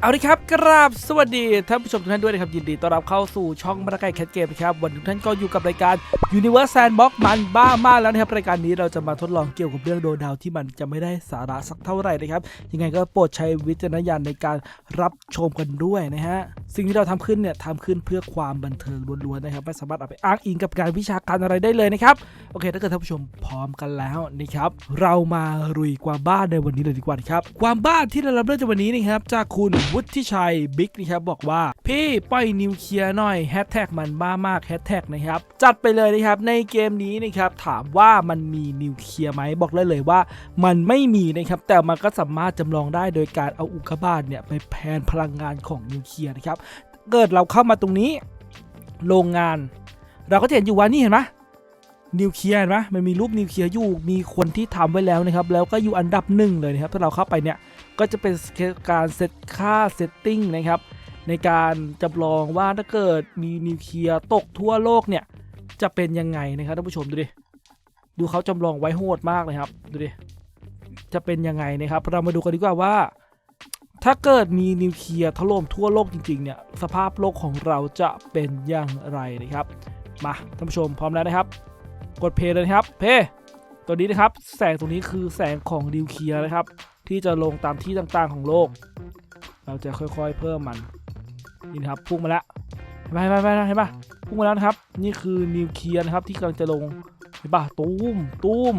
เอาละครับกราบสวัสดีท่านผู้ชมทุกท่านด้วยนะครับ ยินดีต้อนรับเข้าสู่ช่องมาราไกแคทเกมนะครับ วันนี้ทุกท่านก็อยู่กับรายการ Universe Sandbox มันบ้ามากแล้วนะครับ รายการนี้เราจะมาทดลองเกี่ยวกับเรื่องโดดาวที่มันจะไม่ได้สาระสักเท่าไหร่นะครับ ยังไงก็โปรดใช้วิจารณญาณในการรับชมกันด้วยนะฮะ สิ่งที่เราทำขึ้นเนี่ยทำขึ้นเพื่อความบันเทิงล้วนๆนะครับ ไม่สามารถเอาไปอ้างอิงกับการวิชาการอะไรได้เลยนะครับ โอเค ถ้าเกิดท่านผู้ชมพร้อมกันแล้วนะครับ เรามาลุยความบ้าในวันนี้เลยดีกว่านะครับ ความบ้าที่เรารับเรื่องจากวันนี้นะครับ จากคุณวุฒิชัยบิ๊กนะครับบอกว่า พี่ปล่อยนิวเคลียร์หน่อยแฮชแท็กมันบ้ามากแฮชแท็กนะครับ จัดไปเลยนะครับในเกมนี้นะครับถามว่ามันมีนิวเคลียร์ไหมบอกเลยเลยว่า มันไม่มีนะครับแต่มันก็สามารถจำลองได้โดยการเอาอุกกาบาตเนี่ยไปแพนพลังงานของนิวเคลียร์นะครับเกิดเราเข้ามาตรงนี้ โรงงาน เราก็จะเห็นอยู่ว่านี่เห็นไหมนิวเคลียร์เห็นไหมมันมีรูปนิวเคลียร์อยู่มีคนที่ทำไว้แล้วนะครับ แล้วก็อยู่อันดับหนึ่งเลยนะครับ ถ้าเราเข้าไปเนี่ยก็จะเป็นการเซตค่าเซตติ้งนะครับ ในการจำลองว่าถ้าเกิดมีนิวเคลียร์ตกทั่วโลกเนี่ยจะเป็นยังไงนะครับท่านผู้ชมดูดิดูเขาจำลองไว้โหดมากเลยครับดูดิจะเป็นยังไงนะครับเรามาดูกันดีกว่าว่า ถ้าเกิดมีนิวเคลียร์ถล่มทั่วโลกจริงๆเนี่ยสภาพโลกของเราจะเป็นอย่างไรนะครับ มาท่านผู้ชมพร้อมแล้วนะครับ กดเพย์เลยครับเพย์ตัวนี้นะครับ แสงตรงนี้คือแสงของนิวเคลียร์นะครับ ที่จะลงตามที่ต่างๆของโลก เราจะค่อยๆเพิ่มมันนี่นะครับพุ่งมาแล้วเห็นไหมเห็นไหมเห็นไหมพุ่งมาแล้วนะครับ นี่คือนิวเคลียร์นะครับที่กำลังจะลงเห็นปะตูมตูม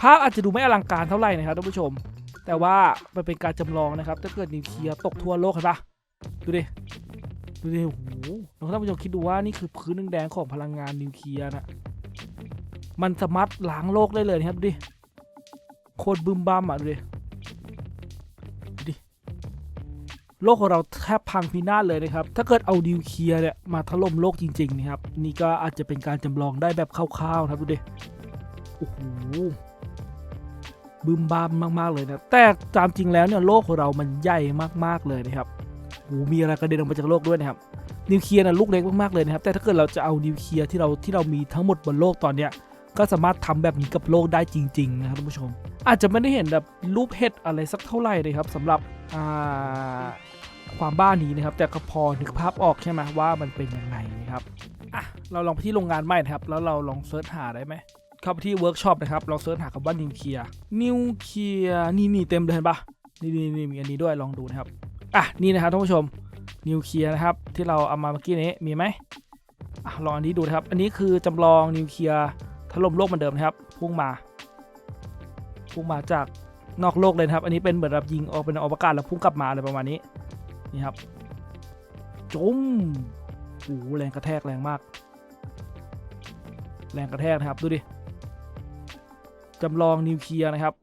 ภาพอาจจะดูไม่อลังการเท่าไหร่นะครับท่านผู้ชม แต่ว่ามันเป็นการจำลองนะครับ ถ้าเกิดนิวเคลียร์ตกทั่วโลกเห็นปะดูดิ ดูดิ โอ้โหลองท่านผู้ชมคิดดูว่านี่คือพื้นแดงของพลังงานนิวเคลียร์นะ มันสามารถล้างโลกได้เลยนะครับดูดิ โคตรบึมบ้ามอะดูดิดูดิ โลกของเราแทบพังพินาศเลยนะครับ ถ้าเกิดเอานิวเคลียร์เนี่ยมาถล่มโลกจริงๆนะครับ นี่ก็อาจจะเป็นการจำลองได้แบบคร่าวๆนะครับดูดิ โอ้โห บึมบ้ามมาก ๆ เลยนะ แต่ตามจริงแล้วเนี่ยโลกของเรามันใหญ่มาก ๆ เลยนะครับโอ้มีอะไรกระเด็นออกมาจากโลกด้วยนะครับ นิวเคลียร์นะลูกเล็กมาก ๆ เลยนะครับ แต่ถ้าเกิดเราจะเอานิวเคลียร์ที่เราที่เรามีทั้งหมดบนโลกตอนเนี้ย ก็สามารถทำแบบนี้กับโลกได้จริง ๆ นะครับท่านผู้ชม อาจจะไม่ได้เห็นแบบรูปเห็ดอะไรสักเท่าไหร่เลยครับสำหรับความบ้านี้นะครับ แต่ก็พอนึกภาพออกใช่ไหมว่ามันเป็นยังไงนะครับอะเราลองไปที่โรงงานใหม่นะครับ แล้วเราลองเซิร์ชหาได้ไหม เข้าไปที่เวิร์กช็อปนะครับลองเซิร์ชหาคำว่านิวเคลียร์นิวเคลียร์นี่นี่เต็มเลยเห็นปะนี่นี่นี่มีอันนี้ด้วยลองดูนะครับอะนี่นะครับท่านผู้ชมนิวเคลียร์นะครับที่เราเอามาเมื่อกี้นี้มีไหมอะลองอันนี้ดูนะครับ อันนี้คือจำลองนิวเคลียร์ถล่มโลกเหมือนเดิมนะครับพุ่งมาพุ่งมาจากนอกโลกเลยครับ อันนี้เป็นเหมือนแบบยิงออกเป็นอวกาศแล้วพุ่งกลับมาอะไรประมาณนี้นี่ครับจุ้มโอ้แรงกระแทกแรงมาก แรงกระแทกนะครับดูดิ จำลองนิวเคลียร์นะครับ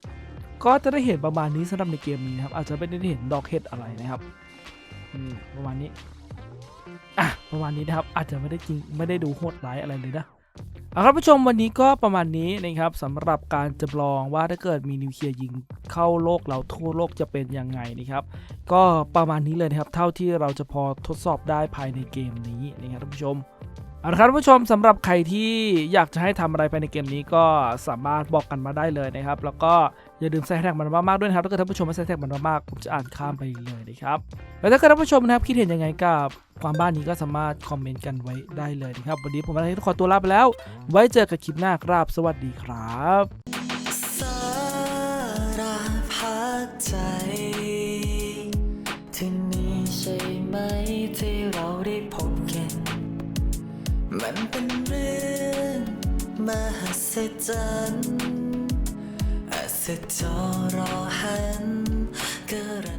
ก็จะได้เห็นประมาณนี้สำหรับในเกมนี้นะครับ อาจจะไม่ได้เห็นดอกเห็ดอะไรนะครับประมาณนี้อะประมาณนี้นะครับ อาจจะไม่ได้จริงไม่ได้ดูโหดร้ายอะไรเลยนะเอาครับผู้ชมวันนี้ก็ประมาณนี้นะครับสำหรับการจำลองว่าถ้าเกิดมีนิวเคลียร์ยิงเข้าโลกเราทั่วโลกจะเป็นยังไงนะครับ ก็ประมาณนี้เลยนะครับ เท่าที่เราจะพอทดสอบได้ภายในเกมนี้นะครับท่านผู้ชม เอาละครับผู้ชมสำหรับใครที่อยากจะให้ทำอะไรภายในเกมนี้ก็สามารถบอกกันมาได้เลยนะครับ แล้วก็อย่าลืมใส่แท็กมันมากๆด้วยนะครับถ้าเกิดท่านผู้ชมไม่ใส่แท็กมันมากๆผมจะอ่านข้ามไปเลยนะครับแล้วถ้าเกิดท่านผู้ชมนะครับคิดเห็นยังไงกับความบ้านนี้ก็สามารถคอมเมนต์กันไว้ได้เลยนะครับวันนี้ผมมาให้ทุกคนตัวลาไปแล้ว ไว้เจอกันคลิปหน้าครับสวัสดีครับ มันเป็นเรื่องมหัศจรรย์อัศจรรย์รอหันกระ